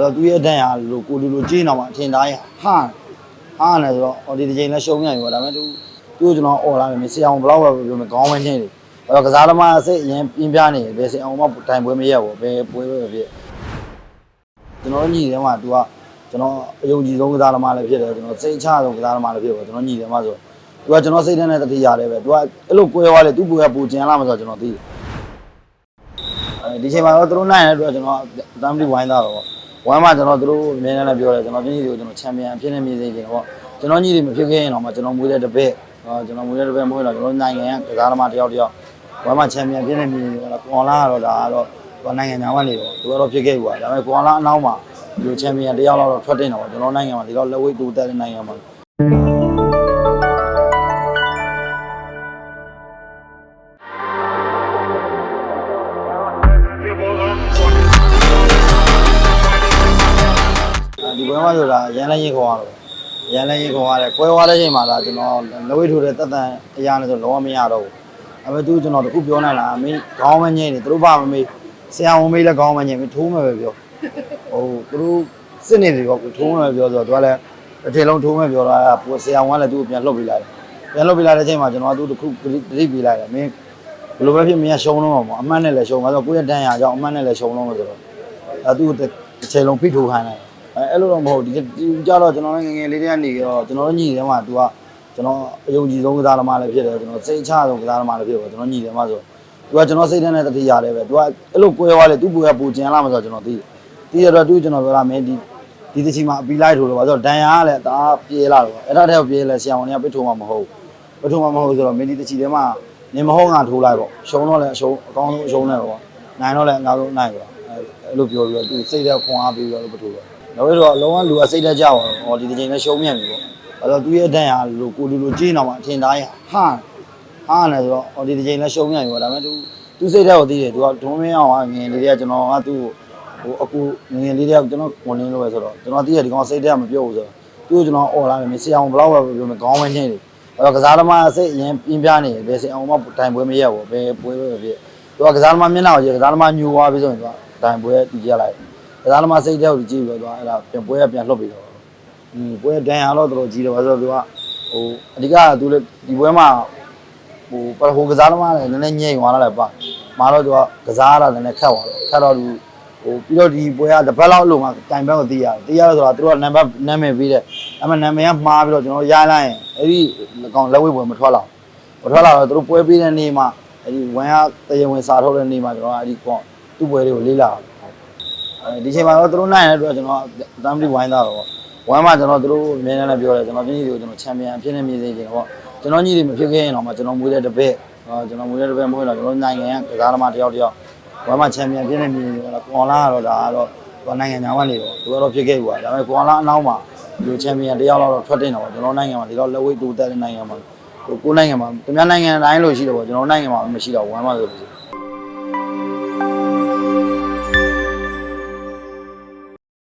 အဲ့တော့သူ့ရဲ့အတန်ဟာလို့ကိုလူလူကြည့်နေအောင်အထင်သားရဟာဟာလည်းဆိုတော့အော်ဒီတစ်ချိန်လည်းရှုံးရပြီပေါ့ဒါပေမဲ့သူသူ့ကိုကျွန်တော်အော်လာတယ်မင်းဆရာအောင်ဘလောက်ပဲပြောမကောင်းဝင်းချင်းလေအဲ့တော့ကစားသမားစိတ်အရင်ပြင်းပြနေတယ်ဘယ်ဆရာအောင်မှတိုင်ပွဲမရက်ဘူးဘယ်ပွဲပဲဖြစ်ကျွန်တော်ညီတယ်မှာ तू ကကျွန်တော်အယုံကြည်ဆုံးကစားသမားလည်းဖြစ်တယ်ကျွန်တော်စိတ်ချဆုံးကစားသမားလည်းဖြစ်တယ်ကျွန်တော်ညီတယ်မှာဆိုသူကကျွန်တော်စိတ်ထဲနဲ့တတိရတယ်ပဲသူကအဲ့လိုကိုယ်ရွားလဲသူ့ပူရပူကျင်လာမှာဆိုတော့ကျွန်တော်သိတယ်ဒီချိန်မှာတော့သူတို့နိုင်တယ်သူကကျွန်တော်တမ်းတိဝိုင်းသားတော့ ဝိုင်းမှာကျွန်တော်တို့အမြဲတမ်းလည်းပြောတယ်ကျွန်တော်ပြင်းကြီးတွေကိုကျွန်တော်ချန်ပီယံအဖြစ်နဲ့မြင်စေချင်တယ်ပေါ့ကျွန်တော်ညီတွေမဖြစ်ခဲ့ရင်တော့မှကျွန်တော်မွေးတဲ့တစ်ပည့်ကျွန်တော်မွေးတဲ့တစ်ပည့်မဟုတ်တော့ကျွန်တော်နိုင်ငံကကစားသမားတစ်ယောက်တစ်ယောက်ဝိုင်းမှာချန်ပီယံဖြစ်နေမြင်တယ်ပေါ့ကွန်လာကတော့ဒါကတော့သူနိုင်ငံညာကနေတော့သူကတော့ဖြစ်ခဲ့ပြီပါဒါပေမဲ့ကွန်လာအနောက်မှာဒီလိုချန်ပီယံတစ်ယောက်လောက်တော့ထွက်တင်တော့ကျွန်တော်နိုင်ငံမှာဒီတော့လက်ဝိတ်တူတက်တဲ့နိုင်ငံမှာ ဒီပွဲမှာဆိုတာရန်လည်းရင်ခေါ်ရတော့ရန်လည်းရင်ခေါ်ရတယ်ကွဲသွားတဲ့ချိန်မှာလာကျွန်တော်လဝိထိုးတဲ့တက်တန်အရာနဲ့ဆိုလုံးဝမရတော့ဘူးအဲမဲ့သူကျွန်တော်တခုပြောနိုင်လားမင်းခေါင်းမငိမ့်နေသူတို့ဘာမမေးဆရာဝန်မေးလည်းခေါင်းမငိမ့်မင်းထိုးမယ်ပဲပြောဟိုသူတို့စစ်နေတယ်ပေါ့ထိုးမယ်ပြောဆိုတော့သူကလည်းတစ်ချိန်လုံးထိုးမယ်ပြောတာပိုဆရာဝန်ကလည်းသူ့ကိုပြန်လှုပ်ပေးလိုက်တယ်ပြန်လှုပ်ပေးလိုက်တဲ့ချိန်မှာကျွန်တော်ကသူ့တခုတတိပေးလိုက်တယ်မင်းဘယ်လိုပဲဖြစ်မင်းရှုံးလုံးတော့ပေါ့အမှတ်နဲ့လည်းရှုံးပါဆိုကိုယ့်ရဲ့တန်ရာကြောင့်အမှတ်နဲ့လည်းရှုံးလုံးလို့ဆိုတော့အဲသူ့တစ်ချိန်လုံးဖိထိုးခိုင်းလိုက် အဲအဲ့လိုတော့မဟုတ်ဒီဒီကြတော့ကျွန်တော်လည်းငယ်ငယ်လေးတည်းကနေတော့ကျွန်တော်တို့ညီတယ်မှာ तू ကကျွန်တော်အယုံကြည်ဆုံးကစားသမားလည်းဖြစ်တယ်ကျွန်တော်စိတ်ချဆုံးကစားသမားလည်းဖြစ်တယ်ကျွန်တော်ညီတယ်မှာဆို तू ကကျွန်တော်စိတ်ထဲနဲ့တတိရတယ်ပဲ तू ကအဲ့လိုကိုယ်ရွာလေ तू ကိုယ်ကပူကျန်လာမှာဆိုတော့ကျွန်တော်သိတယ်သိရတော့ तू ကျွန်တော်ပြောတာမင်းဒီဒီတစ်ချိန်မှာအပီလိုက်ထိုးလို့ပါဆိုတော့ဒန်ယာကလည်းဒါပြေးလာတော့အဲ့ဒါတည်းပြေးလဲဆရာဝန်တွေကပစ်ထိုးမှာမဟုတ်ပစ်ထိုးမှာမဟုတ်ဆိုတော့မင်းဒီတစ်ချိန်ထဲမှာနေမဟုတ်ငါထိုးလိုက်ပေါ့ရှုံးတော့လည်းအရှုံးအကောင်းဆုံးအရှုံးနဲ့ပေါ့နိုင်တော့လည်းအကောင်းဆုံးနိုင်ပေါ့အဲ့လိုပြောပြီးတော့ तू စိတ်ထဲခွန်အားပြီးတော့ပစ်ထိုးတော့ နောက်ပြီးတော့လုံးဝလူကစိတ်တက်ကြပါတော့ဟောဒီတစ်ချိန်နဲ့ရှုံးမြန်ပြီပေါ့အဲ့တော့သူ့ရဲ့အတန်ရလို့ကိုလူလိုကြေးတော့မှအထင်သားရဟာဟာနေဆိုတော့ဟောဒီတစ်ချိန်နဲ့ရှုံးမြန်ပြီပေါ့ဒါပေမဲ့သူသူစိတ်တက်ကိုသိတယ်သူကဒုံးမင်းအောင်ကငင်လေးတွေကကျွန်တော်ကသူ့ဟိုအကူငင်လေးတွေကကျွန်တော်ဝင်နေလို့ပဲဆိုတော့ကျွန်တော်သိတယ်ဒီကောင်စိတ်တက်ကမပြောဘူးဆိုတော့သူ့ကိုကျွန်တော်អော်လာမယ်ဆရာအောင်ဘလောက်ပဲပြောမယ်ခေါင်းဝင်းချင်းတွေအဲ့တော့ကစားသမားစိတ်အရင်ပြင်းပြနေတယ်ဘယ်ဆရာအောင်မှတိုင်ပွဲမရက်ဘူးဘယ်ပွဲပဲဖြစ်သူကကစားသမားမျက်နှာကိုကြည့်ကစားသမားညူသွားပြီဆိုရင်သူကတိုင်ပွဲတီးကြလိုက် ကစားသမားစိတ်ထဲကိုကြည့်ပြီးတော့အဲ့ဒါပြန်ပွဲကပြန်လှုပ်ပြီးတော့อืมပွဲဒဏ်ရာတော့တော်တော်ကြီးတယ်ဘာလို့လဲဆိုတော့သူကဟိုအဓိကကသူလည်းဒီပွဲမှာဟိုပဟိုကစားသမားလည်းနည်းနည်းညိမ့်သွားတာလည်းပါမာတော့သူကကစားရတာလည်းနည်းနည်းခက်သွားတော့ခက်တော့သူဟိုပြီးတော့ဒီပွဲကတစ်ပတ်လောက်အလုံးမှာတိုင်ဘက်ကိုသိရတယ်သိရတယ်ဆိုတာသူတို့ကနံပါတ်နာမည်ပေးတယ်အမှနာမည်ကမှားပြီးတော့ကျွန်တော်ရိုင်းလိုက်ရင်အဲ့ဒီကောင်လက်ဝဲပွဲမထွက်လာမထွက်လာတော့သူတို့ပွဲပေးတဲ့နေ့မှာအဲ့ဒီဝန်ကတရားဝင်စာထုတ်တဲ့နေ့မှာကျွန်တော်ကအဲ့ဒီကောင်သူ့ပွဲတွေကိုလေးလာတယ်အဲ ဒီချိန်မှာတော့သူတို့နိုင်တဲ့အတွက်ကျွန်တော်တမ်းပြီးဝိုင်းသားတော့ဝိုင်းမှာကျွန်တော်သူတို့အမြဲတမ်းလည်းပြောတယ်ကျွန်တော်ပြင်းကြီးတွေကိုကျွန်တော်ချန်ပီယံအဖြစ်နဲ့မြင်စေချင်တယ်ပေါ့ကျွန်တော်ညီတွေမဖြစ်ခဲ့ရင်တော့မှကျွန်တော်မွေးတဲ့တစ်ပည့်ကျွန်တော်မွေးတဲ့တစ်ပည့်မဟုတ်တော့ကျွန်တော်နိုင်ငံကကစားသမားတစ်ယောက်တစ်ယောက်ဝိုင်းမှာချန်ပီယံဖြစ်နေမြင်နေတယ်ကွန်လာကတော့ဒါကတော့သူနိုင်ငံညာကနေတော့သူကတော့ဖြစ်ခဲ့ပြီပါဒါပေမဲ့ကွန်လာအနောက်မှာဒီလိုချန်ပီယံတစ်ယောက်လောက်တော့ထွက်တင်တော့ကျွန်တော်နိုင်ငံမှာဒီတော့လက်ဝိတ်တူတက်တဲ့နိုင်ငံမှာကိုနိုင်ငံမှာသူများနိုင်ငံတိုင်းလို့ရှိတယ်ပေါ့ကျွန်တော်နိုင်ငံမှာမရှိတော့ဝိုင်းမှာဆိုလို့